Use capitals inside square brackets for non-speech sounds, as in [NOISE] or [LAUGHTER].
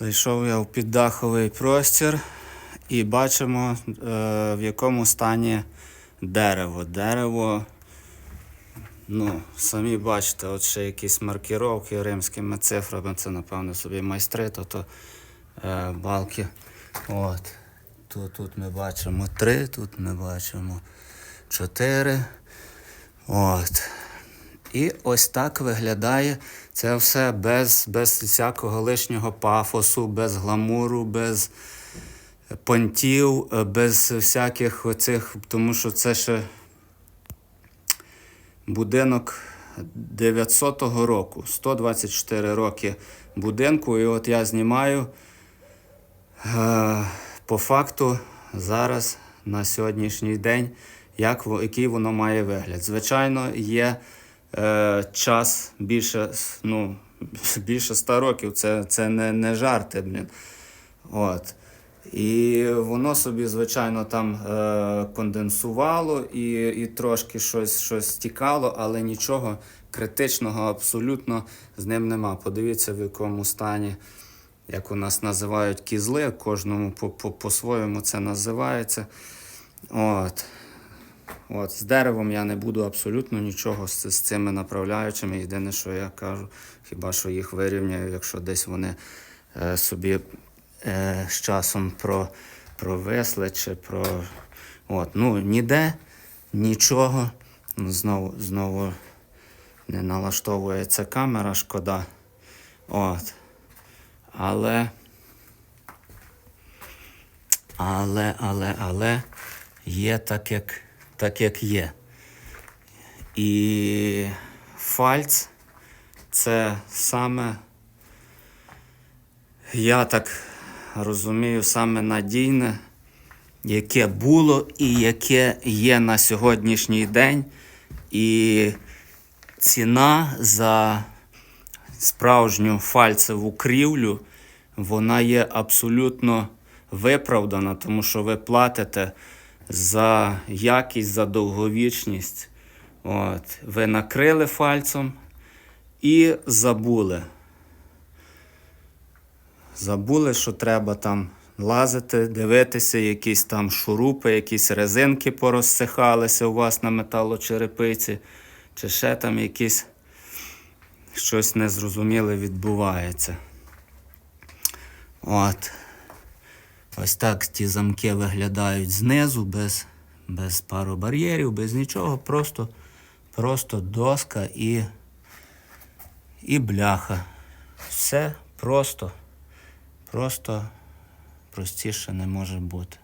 Зайшов я в піддаховий простір і бачимо, е, в якому стані дерево. Дерево, ну, самі бачите, от ще якісь маркіровки римськими цифрами, це, напевно, собі майстри, то, то е, балки. От. Тут, тут ми бачимо три, тут ми бачимо чотири. От. І ось так виглядає це все без, без всякого лишнього пафосу, без гламуру, без понтів, е, без всяких оцих, тому що це ще будинок 900-го року, 124 роки будинку. І от я знімаю е, по факту зараз на сьогоднішній день, як, який воно має вигляд. Звичайно, є е, час більше, ну, [LAUGHS] більше 100 років. Це, це не, не жарти, блін. От. І воно собі, звичайно, там е, конденсувало і, і трошки щось, щось стікало, але нічого критичного абсолютно з ним нема. Подивіться, в якому стані, як у нас називають кізли, кожному по- по- по-своєму це називається. От. От, з деревом я не буду абсолютно нічого з, з цими направляючими. Єдине, що я кажу, хіба що їх вирівняю, якщо десь вони е, собі е, з часом про, провисли чи про. От, ну, ніде нічого. Знову, знову не налаштовується камера, шкода. От. Але. Але, але, але є так, як, так, як є. І фальц це саме, я так розумію, саме надійне, яке було і яке є на сьогоднішній день. І ціна за справжню фальцеву крівлю, вона є абсолютно виправдана, тому що ви платите за якість, за довговічність. От. Ви накрили фальцем і забули. Забули, що треба там лазити, дивитися, якісь там шурупи, якісь резинки порозсихалися у вас на металочерепиці, чи ще там якісь щось незрозуміле відбувається. От. Ось так ті замки виглядають знизу, без, без паробар'єрів, без нічого, просто, просто доска і, і бляха. Все просто, просто простіше не може бути.